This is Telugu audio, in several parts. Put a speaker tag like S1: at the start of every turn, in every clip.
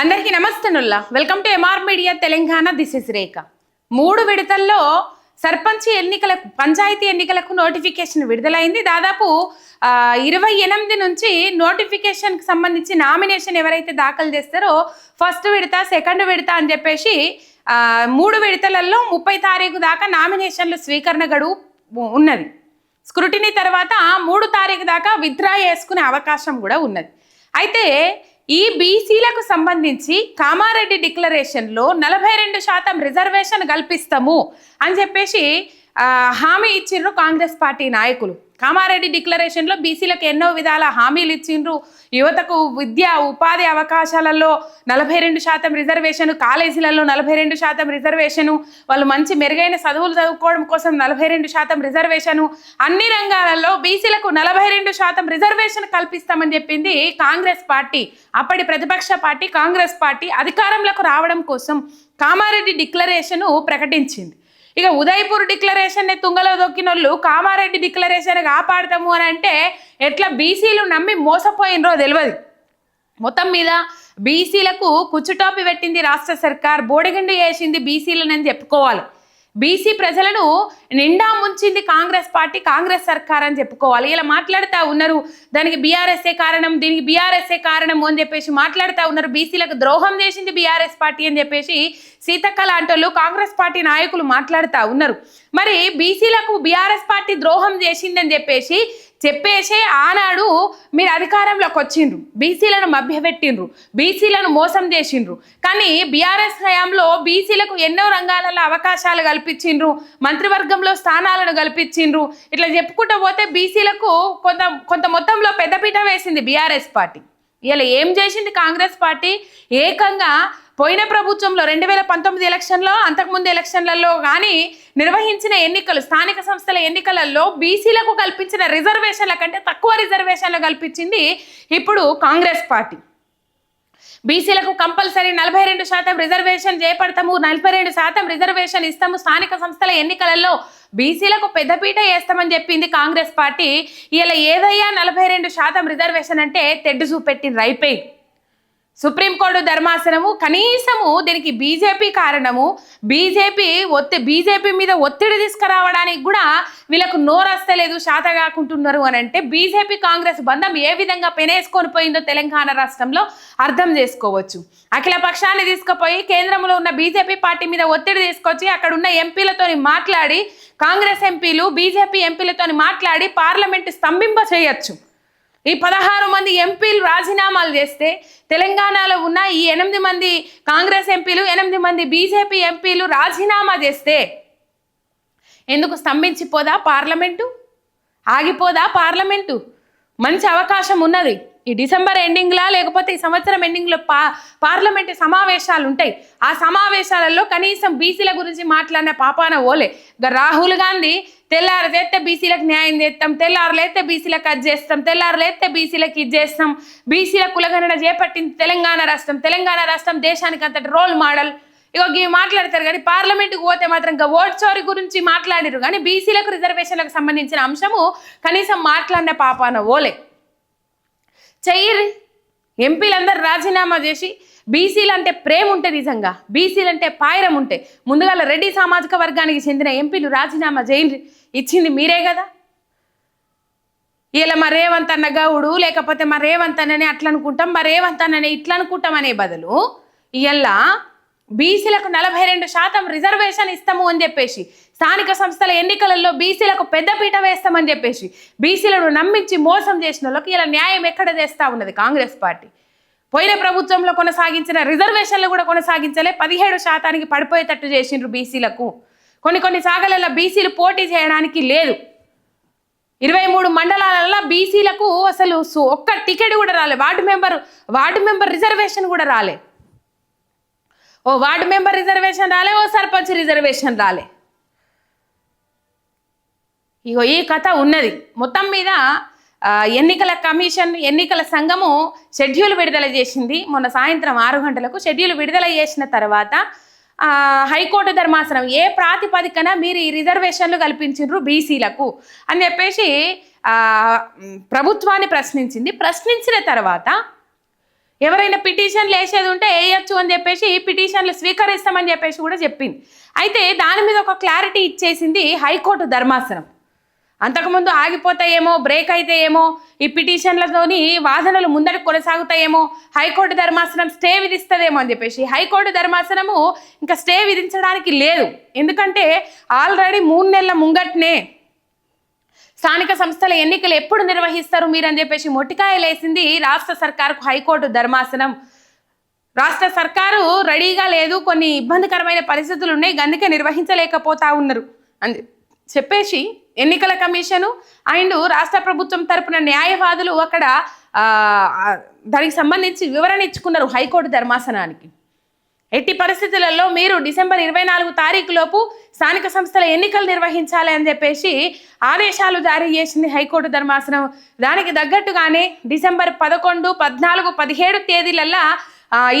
S1: అందరికీ నమస్తనుల్లా welcome to MR media Telangana this is Rekha మూడు విడతల్లో సర్పంచ్ ఎన్నికలకు పంచాయతీ ఎన్నికలకు నోటిఫికేషన్ విడుదలైంది. దాదాపు ఇరవై ఎనిమిది నుంచి నోటిఫికేషన్కి సంబంధించి నామినేషన్ ఎవరైతే దాఖలు చేస్తారో ఫస్ట్ విడత సెకండ్ విడత అని చెప్పేసి మూడు విడతలలో ముప్పై తారీఖు దాకా నామినేషన్ల స్వీకరణ గడువు ఉన్నది. స్క్రూటినీ తర్వాత మూడు తారీఖు దాకా విత్డ్రా చేసుకునే అవకాశం కూడా ఉన్నది. అయితే ఈ బీసీలకు సంబంధించి కామారెడ్డి డిక్లరేషన్లో నలభై రెండు శాతం రిజర్వేషన్ కల్పిస్తాము అని చెప్పేసి హామీ ఇచ్చిండ్రు కాంగ్రెస్ పార్టీ నాయకులు. కామారెడ్డి డిక్లరేషన్లో బీసీలకు ఎన్నో విధాల హామీలు ఇచ్చిండ్రు. యువతకు విద్య ఉపాధి అవకాశాలలో నలభై రెండు శాతం రిజర్వేషన్ కాలేజీలలో నలభై రెండు శాతం రిజర్వేషను వాళ్ళు మంచి మెరుగైన చదువులు చదువుకోవడం కోసం నలభై రెండు శాతం రిజర్వేషను అన్ని రంగాలలో బీసీలకు నలభై రెండు శాతం రిజర్వేషన్ కల్పిస్తామని చెప్పింది కాంగ్రెస్ పార్టీ. అప్పటి ప్రతిపక్ష పార్టీ కాంగ్రెస్ పార్టీ అధికారంలోకి రావడం కోసం కామారెడ్డి డిక్లరేషను ప్రకటించింది. ఇక ఉదయపూర్ డిక్లరేషన్ తుంగలో దొక్కినోళ్ళు కామారెడ్డి డిక్లరేషన్ కాపాడతాము అని అంటే ఎట్లా బీసీలు నమ్మి మోసపోయినరో తెలియదు మొత్తం మీద బీసీలకు కుచ్చుటాపి పెట్టింది రాష్ట్ర సర్కార్ బోడిగండి వేసింది బీసీలనని చెప్పుకోవాలి. బీసీ ప్రజలను నిండా ముంచింది కాంగ్రెస్ పార్టీ కాంగ్రెస్ సర్కార్ అని చెప్పుకోవాలి. ఇలా మాట్లాడుతూ ఉన్నారు. దానికి బీఆర్ఎస్ఏ కారణం దీనికి బీఆర్ఎస్ఏ కారణం అని చెప్పేసి మాట్లాడుతూ ఉన్నారు. బీసీలకు ద్రోహం చేసింది బీఆర్ఎస్ పార్టీ అని చెప్పేసి సీతక్క లాంటి కాంగ్రెస్ పార్టీ నాయకులు మాట్లాడుతూ ఉన్నారు. మరి బీసీలకు బీఆర్ఎస్ పార్టీ ద్రోహం చేసిందని చెప్పేసి చెప్పేసే ఆనాడు మీరు అధికారంలోకి వచ్చిండ్రు. బీసీలను మభ్యపెట్టిండ్రు. బీసీలను మోసం చేసిండ్రు. కానీ బీఆర్ఎస్ హయాంలో బీసీలకు ఎన్నో రంగాలలో అవకాశాలు కల్పించిండ్రు. మంత్రివర్గంలో స్థానాలను కల్పించిండ్రు. ఇట్లా చెప్పుకుంటూ పోతే బీసీలకు కొంత కొంత మొత్తంలో పెద్దపీట వేసింది బీఆర్ఎస్ పార్టీ. ఇలా ఏం చేసింది కాంగ్రెస్ పార్టీ? ఏకంగా పోయిన ప్రభుత్వంలో రెండు వేల పంతొమ్మిది ఎలక్షన్లో అంతకుముందు ఎలక్షన్లలో కానీ నిర్వహించిన ఎన్నికలు స్థానిక సంస్థల ఎన్నికలలో బీసీలకు కల్పించిన రిజర్వేషన్ల కంటే తక్కువ రిజర్వేషన్లు కల్పించింది ఇప్పుడు కాంగ్రెస్ పార్టీ. బీసీలకు కంపల్సరీ నలభై రెండు శాతం రిజర్వేషన్ చేపడతాము నలభై రెండు శాతం రిజర్వేషన్ ఇస్తాము స్థానిక సంస్థల ఎన్నికలలో బీసీలకు పెద్దపీట వేస్తామని చెప్పింది కాంగ్రెస్ పార్టీ. ఇలా ఏదయ్యా నలభై రెండు శాతం రిజర్వేషన్ అంటే తెడ్డు చూపెట్టింది అయిపోయి సుప్రీంకోర్టు ధర్మాసనము కనీసము దీనికి బీజేపీ కారణము. బీజేపీ ఒత్తి బీజేపీ మీద ఒత్తిడి తీసుకురావడానికి కూడా వీళ్ళకు నోరస్తలేదు శాత కాకుంటున్నారు అని అంటే బీజేపీ కాంగ్రెస్ బంధం ఏ విధంగా పెనేసుకొని పోయిందో తెలంగాణ రాష్ట్రంలో అర్థం చేసుకోవచ్చు. అఖిల పక్షాన్ని తీసుకుపోయి కేంద్రంలో ఉన్న బీజేపీ పార్టీ మీద ఒత్తిడి తీసుకొచ్చి అక్కడ ఉన్న ఎంపీలతోని మాట్లాడి కాంగ్రెస్ ఎంపీలు బీజేపీ ఎంపీలతోని మాట్లాడి పార్లమెంట్ స్తంభింప చేయొచ్చు ఈ పదహారు మంది ఎంపీలు రాజీనామాలు చేస్తే తెలంగాణలో ఉన్న ఈ ఎనిమిది మంది కాంగ్రెస్ ఎంపీలు ఎనిమిది మంది బీజేపీ ఎంపీలు రాజీనామా చేస్తే ఎందుకు స్తంభించిపోదా పార్లమెంటు? ఆగిపోదా పార్లమెంటు? మంచి అవకాశం ఉన్నది. ఈ డిసెంబర్ ఎండింగ్లా లేకపోతే ఈ సంవత్సరం ఎండింగ్లో పా పార్లమెంట్ సమావేశాలు ఉంటాయి. ఆ సమావేశాలలో కనీసం బీసీల గురించి మాట్లాడిన పాపాన ఓలే. రాహుల్ గాంధీ తెల్లారు లేస్తే బీసీలకు న్యాయం చేస్తాం తెల్లారు లేస్తే బీసీలకు అది చేస్తాం తెల్లారు లేస్తే బీసీలకు ఇది చేస్తాం బీసీల కులగణన చేపట్టింది తెలంగాణ రాష్ట్రం తెలంగాణ రాష్ట్రం దేశానికి అంతటి రోల్ మోడల్. ఇగో ఇవి మాట్లాడతారు కానీ పార్లమెంట్కి పోతే మాత్రం ఇంకా ఓట్ చోరీ గురించి మాట్లాడిరు కానీ బీసీలకు రిజర్వేషన్లకు సంబంధించిన అంశము కనీసం మాట్లాడిన పాపాన ఓలే. చెయ్యరు. ఎంపీలందరూ రాజీనామా చేసి బీసీలు అంటే ప్రేమ ఉంటే నిజంగా బీసీలు అంటే పాయరం ఉంటే. ముందుగా రెడ్డి సామాజిక వర్గానికి చెందిన ఎంపీలు రాజీనామా చేయండి ఇచ్చింది మీరే కదా. ఇలా మా రేవంత్ అన్న గౌడు లేకపోతే మా రేవంత్ అన్నని అట్లా అనుకుంటాం మా రేవంత్ అన్నని ఇట్లా అనుకుంటాం అనే బదులు ఇలా బీసీలకు నలభై రెండు శాతం రిజర్వేషన్ ఇస్తాము అని చెప్పేసి స్థానిక సంస్థల ఎన్నికలలో బీసీలకు పెద్దపీట వేస్తామని చెప్పేసి బీసీలను నమ్మించి మోసం చేసిన వాళ్ళకి ఇలా న్యాయం ఎక్కడ చేస్తా ఉన్నది కాంగ్రెస్ పార్టీ? పోయిన ప్రభుత్వంలో కొనసాగించిన రిజర్వేషన్లు కూడా కొనసాగించలే. పదిహేడు శాతానికి పడిపోయేటట్టు చేసిండ్రు బీసీలకు. కొన్ని కొన్ని సాగలలో బీసీలు పోటీ చేయడానికి లేదు. ఇరవై మూడు మండలాలలో బీసీలకు అసలు ఒక్క టికెట్ కూడా రాలే. Ward member ward member reservation కూడా రాలే. ఓ వార్డు మెంబర్ రిజర్వేషన్ రాలే ఓ సర్పంచ్ రిజర్వేషన్ రాలే. ఇగో ఈ కథ ఉన్నది. మొత్తం మీద ఎన్నికల కమిషన్ ఎన్నికల సంఘము షెడ్యూల్ విడుదల చేసింది. మొన్న సాయంత్రం ఆరు గంటలకు షెడ్యూల్ విడుదల చేసిన తర్వాత హైకోర్టు ధర్మాసనం ఏ ప్రాతిపదికన మీరు ఈ రిజర్వేషన్లు కల్పించిండ్రు బీసీలకు అని చెప్పేసి ప్రభుత్వాన్ని ప్రశ్నించింది. ప్రశ్నించిన తర్వాత ఎవరైనా పిటిషన్లు వేసేది ఉంటే వేయచ్చు అని చెప్పేసి పిటిషన్లు స్వీకరిస్తామని చెప్పేసి కూడా చెప్పింది. అయితే దాని మీద ఒక క్లారిటీ ఇచ్చేసింది హైకోర్టు ధర్మాసనం. అంతకుముందు ఆగిపోతాయేమో బ్రేక్ అయితే ఏమో ఈ పిటిషన్లతోని వాదనలు ముందరకు కొనసాగుతాయేమో హైకోర్టు ధర్మాసనం స్టే విధిస్తుందేమో అని చెప్పేసి హైకోర్టు ధర్మాసనము ఇంకా స్టే విధించడానికి లేదు. ఎందుకంటే ఆల్రెడీ మూడు నెలల ముంగట్నే స్థానిక సంస్థల ఎన్నికలు ఎప్పుడు నిర్వహిస్తారు మీరని చెప్పేసి మొట్టికాయలేసింది రాష్ట్ర సర్కార్కు హైకోర్టు ధర్మాసనం. రాష్ట్ర సర్కారు రెడీగా లేదు కొన్ని ఇబ్బందికరమైన పరిస్థితులు ఉన్నాయి అందుకే నిర్వహించలేకపోతా ఉన్నారు. అని చెప్పేసి ఎన్నికల కమిషను అండ్ రాష్ట్ర ప్రభుత్వం తరపున న్యాయవాదులు అక్కడ దానికి సంబంధించి వివరణ ఇచ్చుకున్నారు హైకోర్టు ధర్మాసనానికి. ఎట్టి పరిస్థితులలో మీరు డిసెంబర్ ఇరవై నాలుగు తారీఖులోపు స్థానిక సంస్థల ఎన్నికలు నిర్వహించాలి అని చెప్పేసి ఆదేశాలు జారీ చేసింది హైకోర్టు ధర్మాసనం. దానికి తగ్గట్టుగానే డిసెంబర్ పదకొండు పద్నాలుగు పదిహేడు తేదీలల్లా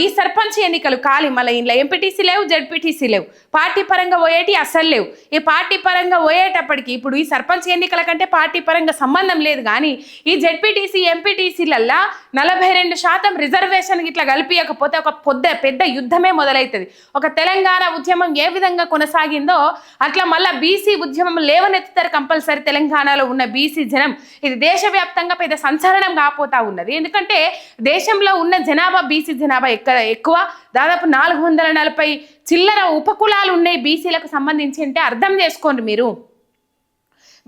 S1: ఈ సర్పంచ్ ఎన్నికలు ఖాళీ. మళ్ళీ ఇంట్లో ఎంపీటీసీ లేవు జడ్పీటీసీ లేవు. పార్టీ పరంగా పోయేటి అస్సలు లేవు. ఈ పార్టీ పరంగా పోయేటప్పటికి ఇప్పుడు ఈ సర్పంచ్ ఎన్నికల కంటే పార్టీ పరంగా సంబంధం లేదు కానీ ఈ జడ్పీటీసీ ఎంపీటీసీలల్లా నలభై రెండు శాతం రిజర్వేషన్ ఇట్లా కలిపియకపోతే ఒక పొద్ద పెద్ద యుద్ధమే మొదలవుతుంది ఒక తెలంగాణ ఉద్యమం ఏ విధంగా కొనసాగిందో అట్లా మళ్ళీ బీసీ ఉద్యమం లేవనెత్తుతారు కంపల్సరీ తెలంగాణలో ఉన్న బీసీ జనం. ఇది దేశవ్యాప్తంగా పెద్ద సంచలనం కాపోతా ఉన్నది. ఎందుకంటే దేశంలో ఉన్న జనాభా బీసీ జనాభా ఎక్క ఎక్కువ. దాదాపు నాలుగు వందల నలభై చిల్లర ఉపకులాలు ఉన్నాయి బీసీలకు సంబంధించి అంటే అర్థం చేసుకోండి మీరు.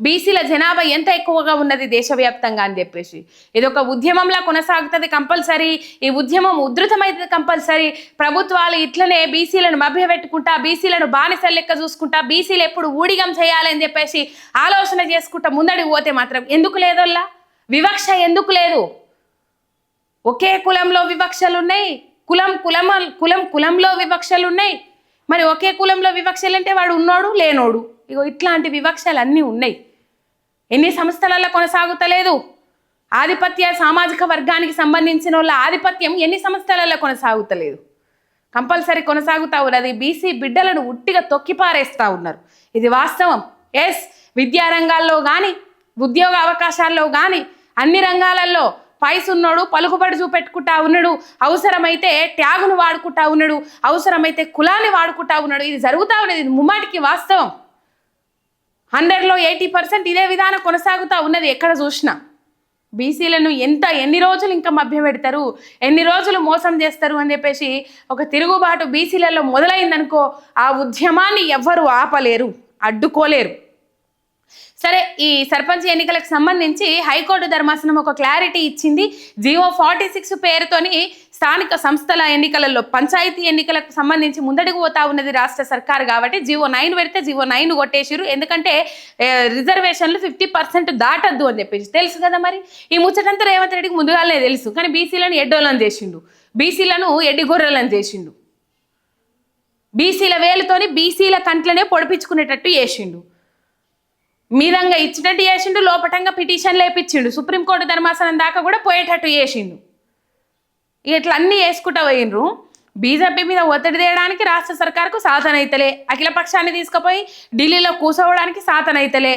S1: బీసీల జనాభా ఎంత ఎక్కువగా ఉన్నది దేశవ్యాప్తంగా అని చెప్పేసి. ఇది ఒక ఉద్యమంలా కొనసాగుతుంది కంపల్సరీ. ఈ ఉద్యమం ఉధృతమైతుంది కంపల్సరీ. ప్రభుత్వాలు ఇట్లనే బీసీలను మభ్యపెట్టుకుంటా బీసీలను బానిసల లెక్క చూసుకుంటా బీసీలు ఎప్పుడు ఊడిగం చేయాలని చెప్పేసి ఆలోచన చేసుకుంటా ముందడికి పోతే మాత్రం ఎందుకు లేదోల్లా? వివక్ష ఎందుకు లేదు? ఒకే కులంలో వివక్షలు ఉన్నాయి కులం కులం కులం కులంలో వివక్షలు ఉన్నాయి మరి ఒకే కులంలో వివక్షలు అంటే వాడు ఉన్నోడు లేనోడు. ఇగో ఇట్లాంటి వివక్షలు అన్నీ ఉన్నాయి. ఎన్ని సంస్థలలో కొనసాగుతలేదు. ఆధిపత్య సామాజిక వర్గానికి సంబంధించిన వాళ్ళ ఆధిపత్యం ఎన్ని సంస్థలలో కొనసాగుతలేదు. కంపల్సరీ కొనసాగుతా ఉన్నది బీసీ బిడ్డలను ఉట్టిగా తొక్కిపారేస్తా ఉన్నారు. ఇది వాస్తవం. ఎస్ విద్యారంగాల్లో కానీ ఉద్యోగ అవకాశాల్లో కానీ అన్ని రంగాలలో పైసున్నాడు పలుకుబడి చూపెట్టుకుంటా ఉన్నాడు. అవసరమైతే ట్యాగును వాడుకుంటా ఉన్నాడు. అవసరమైతే కులాన్ని వాడుకుంటా ఉన్నాడు. ఇది జరుగుతూ ఉన్నది. ఇది ముమ్మాటికి వాస్తవం. హండ్రెడ్లో ఎయిటీ పర్సెంట్ ఇదే విధానం కొనసాగుతూ ఉన్నది. ఎక్కడ చూసినా. బీసీలను ఎంత ఎన్ని రోజులు ఇంకా మభ్య పెడతారు? ఎన్ని రోజులు మోసం చేస్తారు? అని చెప్పేసి ఒక తిరుగుబాటు బీసీలలో మొదలైందనుకో ఆ ఉద్యమాన్ని ఎవ్వరు ఆపలేరు. అడ్డుకోలేరు. సరే ఈ సర్పంచ్ ఎన్నికలకు సంబంధించి హైకోర్టు ధర్మాసనం ఒక క్లారిటీ ఇచ్చింది. జియో ఫార్టీ సిక్స్ పేరుతోని స్థానిక సంస్థల ఎన్నికలలో పంచాయతీ ఎన్నికలకు సంబంధించి ముందడుగు పోతా ఉన్నది రాష్ట్ర సర్కార్ కాబట్టి జివో నైన్ పెడితే జివో నైన్ కొట్టేసిరు ఎందుకంటే రిజర్వేషన్లు ఫిఫ్టీ పర్సెంట్ దాటద్దు అని చెప్పేసి. తెలుసు కదా మరి? ఈ ముచ్చటంతా రేవంత్ రెడ్డికి ముందుగానే తెలుసు. కానీ బీసీలను ఎడ్డోళ్ళని చేసిండు. బీసీలను ఎడ్డి గొర్రెలను చేసిండు. బీసీల వేలుతోని బీసీల కంట్లనే పొడిపించుకునేటట్టు చేసిండు. మీదంగా ఇచ్చినట్టు చేసిండు లోపటంగా పిటిషన్ లేపించిండు సుప్రీంకోర్టు ధర్మాసనం దాకా కూడా పోయేటట్టు చేసిండు. ఇక ఇట్లా అన్నీ వేసుకుంటా పోయినరు బీజేపీ మీద ఒత్తిడి తేయడానికి రాష్ట్ర సర్కార్కు సాధనైతలే అఖిల పక్షాన్ని తీసుకుపోయి ఢిల్లీలో కూర్చోవడానికి సాధనైతలే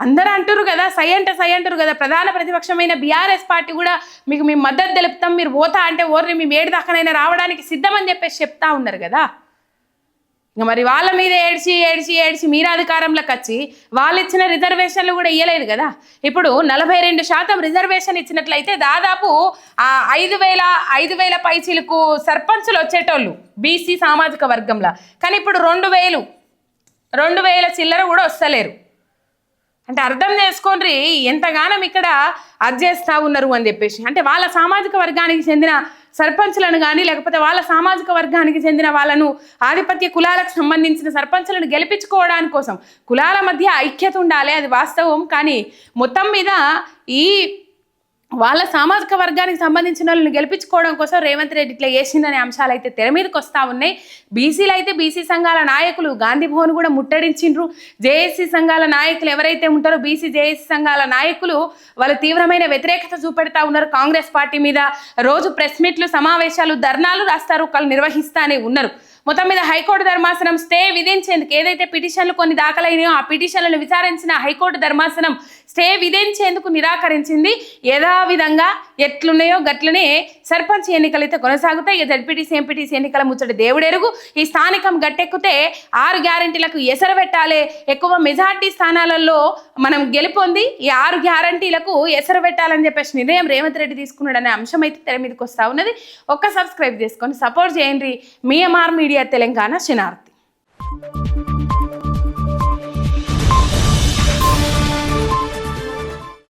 S1: అందరూ అంటారు కదా సై అంటే సై అంటారు కదా. ప్రధాన ప్రతిపక్షమైన బీఆర్ఎస్ పార్టీ కూడా మీకు మీ మద్దతు తెలుపుతాం మీరు పోతా అంటే ఓర్ని మేము ఏడు దాకానైనా రావడానికి సిద్ధమని చెప్పేసి చెప్తా ఉన్నారు కదా. ఇంకా మరి వాళ్ళ మీద ఏడ్చి ఏడ్చి ఏడ్చి మీరు అధికారంలోకి వచ్చి వాళ్ళు ఇచ్చిన రిజర్వేషన్లు కూడా ఇవ్వలేదు కదా. ఇప్పుడు నలభై రెండు శాతం రిజర్వేషన్ ఇచ్చినట్లయితే దాదాపు ఆ ఐదు వేల ఐదు వేల పైచీలకు సర్పంచులు వచ్చేటోళ్ళు బీసీ సామాజిక వర్గంలో. కానీ ఇప్పుడు రెండు వేలు రెండు వేల చిల్లర కూడా వస్తలేరు. అంటే అర్థం చేసుకోండి ఎంతగానం ఇక్కడ అది ఉన్నారు అని చెప్పేసి. అంటే వాళ్ళ సామాజిక వర్గానికి చెందిన సర్పంచులను కానీ లేకపోతే వాళ్ళ సామాజిక వర్గానికి చెందిన వాళ్ళను ఆధిపత్య కులాలకు సంబంధించిన సర్పంచులను గెలిపించుకోవడానికి కోసం కులాల మధ్య ఐక్యత ఉండాలి అది వాస్తవం. కానీ మొత్తం మీద ఈ వాళ్ళ సామాజిక వర్గానికి సంబంధించిన వాళ్ళని గెలిపించుకోవడం కోసం రేవంత్ రెడ్డి ఇట్లా చేసిందనే అంశాలు అయితే తెర మీదకి వస్తూ ఉన్నాయి. బీసీలు అయితే బీసీ సంఘాల నాయకులు గాంధీ భవన్ కూడా ముట్టడించిండ్రు. జేఏసీ సంఘాల నాయకులు ఎవరైతే ఉంటారో బీసీ జేఏసీ సంఘాల నాయకులు వాళ్ళు తీవ్రమైన వ్యతిరేకత చూపెడతా ఉన్నారు. కాంగ్రెస్ పార్టీ మీద రోజు ప్రెస్ మీట్లు సమావేశాలు ధర్నాలు రాస్తారోకలు నిర్వహిస్తానే ఉన్నారు. మొత్తం మీద హైకోర్టు ధర్మాసనం స్టే విధించేందుకు ఏదైతే పిటిషన్లు కొన్ని దాఖలైనాయో ఆ పిటిషన్లను విచారించిన హైకోర్టు ధర్మాసనం స్టే విధించేందుకు నిరాకరించింది. యథావిధంగా ఎట్లున్నాయో గట్లనే సర్పంచ్ ఎన్నికలు అయితే కొనసాగుతాయి. జడ్పీటీసీ ఎంపీటీసీ ఎన్నికల ముచ్చట దేవుడెరుగు. ఈ స్థానికం గట్టెక్కితే ఆరు గ్యారంటీలకు ఎసరు పెట్టాలే. ఎక్కువ మెజార్టీ స్థానాలలో మనం గెలుపొంది ఈ ఆరు గ్యారంటీలకు ఎసరు పెట్టాలని చెప్పేసి నిర్ణయం రేవంత్ రెడ్డి తీసుకున్నాడు అనే అంశం అయితే తెర మీదకి వస్తూ ఉన్నది. ఒక్క సబ్స్క్రైబ్ చేసుకొని సపోర్ట్ చేయండి. మీ MR Viviría Telangana sin arte.